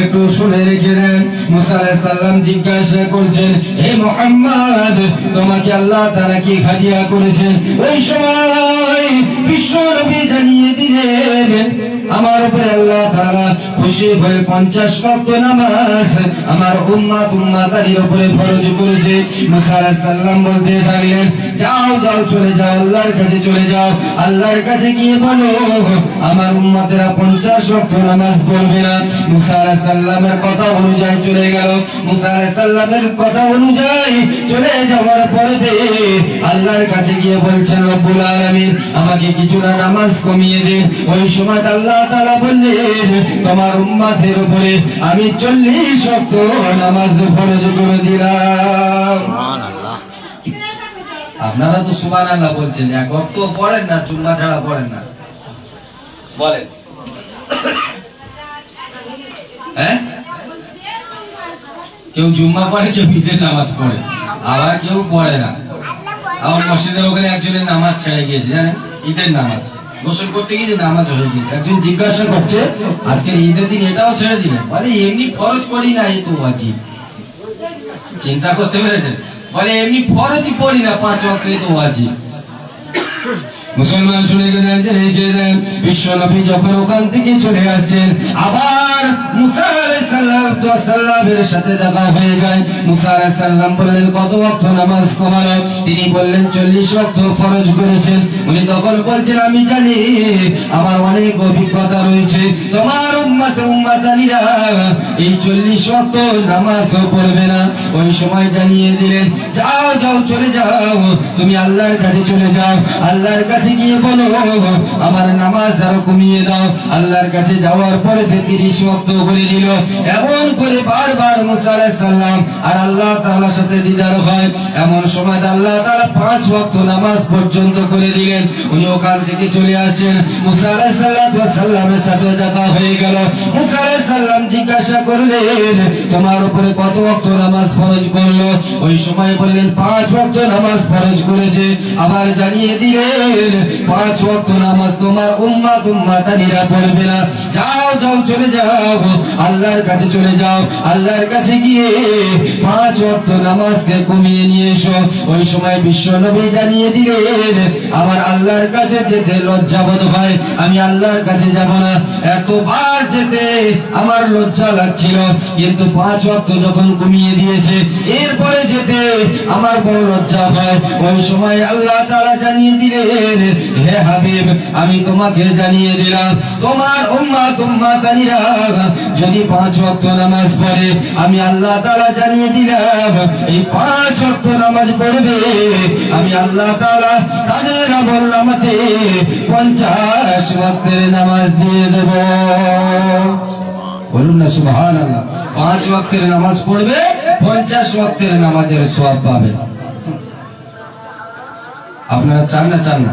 একটু শুনে মুসা আলাইহিস জিজ্ঞাসা করছেন, হে মোহাম্মদ, তোমাকে আল্লাহ তারা কি খাদিয়া করেছেন? ওই সময় বিশ্ব জানিয়ে দিলেন আমার উপরে আল্লাহ তাআলা খুশি হয়ে পঞ্চাশ ওয়াক্ত নামাজ আমার উম্মাত উম্মাতারির উপরে ফরজ করেছে। মুসা আলাইহিস বলতে থাকলেন, যাও যাও, চলে যাও, আল্লাহর কাছে চলে যাও। আল্লাহর কাছে গিয়ে বলো, আমার উম্মাতেরা পঞ্চাশ ওয়াক্ত নামাজ পড়বে না। মুসা আলাইহিস সালামের কথা অনুযায়ী চলে গেল। মুসা আলাইহিস সালামের কথা অনুযায়ী চলে যাওয়ার পরে আল্লাহর কাছে গিয়ে বলছেন, রব্বুল আলামিন, আমাকে কিছুটা নামাজ কমিয়ে দিন ওই সময় আল্লাহ তাআলা বললেন, তোমার উম্মাতের উপরে আমি চল্লিশ ওয়াক্ত নামাজ ফরজ করে দিলাম। আপনারা তো সুবান আল্লাহ বলছেন এক অক্ত পড়েন না চুম্মা ছাড়া পড়েন না। বলেন। হ্যাঁ? কেউ জুম্মা পড়ে কেউ ঈদের নামাজ পড়ে আবার কেউ পড়ে না। আমার মসজিদের ওখানে একজনের নামাজ ছেড়ে গিয়েছে জানেন? ঈদের নামাজ। গোসল করতে গিয়ে যে নামাজ হয়ে গেছে একজন জিজ্ঞাসা করছে, আজকে ঈদের দিন এটাও ছেড়ে দিলেন? বলে, এমনি ফরজ পড়ি না এই তো আজি চিন্তা করতে পেরেছেন? বলে, এমনি ফরজই পড়ি না, পাঁচ অঙ্কে তো ওয়াজিব। মুসলমান শুনে গেলেন যে রেখে দেন বিশ্ব নবী যখন ওখান থেকে চলে আসছেন, আবার তিনি বললেন, চল্লিশ ফরজ করেছেন। উনি তখন বলছেন, আমি জানি, আমার অনেক অভিজ্ঞতা রয়েছে। তোমার উম্মাতে উম্মাতানিরা এই চল্লিশ ওয়াক্ত নামাজও পড়বে না। ওই সময় জানিয়ে দিলেন, যাও যাও, চলে যাও। তুমি আল্লাহর কাছে চলে যাও। আল্লাহর কাছে গিয়ে বলো, আমার নামাজ আরও কমিয়ে দাও। আল্লাহর কাছে যাওয়ার পরে তিরিশ ওয়াক্ত করে দিল, এমন করে বারবার মুসা সালাম আর আল্লাহ তাআলার সাথে দিদার হয়। এমন সময় আল্লাহ তাআলা পাঁচ ওয়াক্ত নামাজ পর্যন্ত করে দিলেন। উনি ওখান থেকে চলে আসেন। মুসা সালামের সাথে দেখা হয়ে গেল। মুসা সালাম জিজ্ঞাসা করলেন, তোমার উপরে কত ওয়াক্ত নামাজ ফরজ করল ওই সময় বললেন, পাঁচ ওয়াক্ত নামাজ ফরজ করেছে। আবার জানিয়ে দিলেন পাঁচ ওয়াক্ত নামাজ তোমার উম্মাত উম্মাতানিরা পড়বে না। যাও যাও, চলে যাও। আল্লাহর কাছে চলে যাও। আল্লাহর কাছে গিয়ে পাঁচ ওয়াক্ত নামাজকে কমিয়ে নিয়ে এসো। ওই সময় বিশ্ব নবী জানিয়ে দিলেন, আমার আল্লাহর কাছে যেতে লজ্জাবোধ হয়, আমি আল্লাহর কাছে যাব না। এতবার যেতে আমার লজ্জা লাগছিল, কিন্তু পাঁচ ওয়াক্ত যখন কমিয়ে দিয়েছে, এরপরে যেতে আমার বড় লজ্জা হয়। ওই সময় আল্লাহ তাআলা জানিয়ে দিলেন হে হাবিব, আমি তোমাকে জানিয়ে দিলাম, তোমার উম্মাত উম্মাতানিরা যদি পাঁচ ওয়াক্ত নামাজ পড়ে, আমি আল্লাহ তাআলা জানিয়ে দিলাম, এই পাঁচ ওয়াক্ত নামাজ পড়বে, আমি আল্লাহ তাআলা তাদের আমল নামাতে পঞ্চাশ ওয়াক্তের নামাজ দিয়ে দেব। বলুন না সুবহান আল্লাহ পাঁচ ওয়াক্তের নামাজ পড়বে, পঞ্চাশ ওয়াক্তের নামাজের সওয়াব পাবে আপনারা চান না চান না।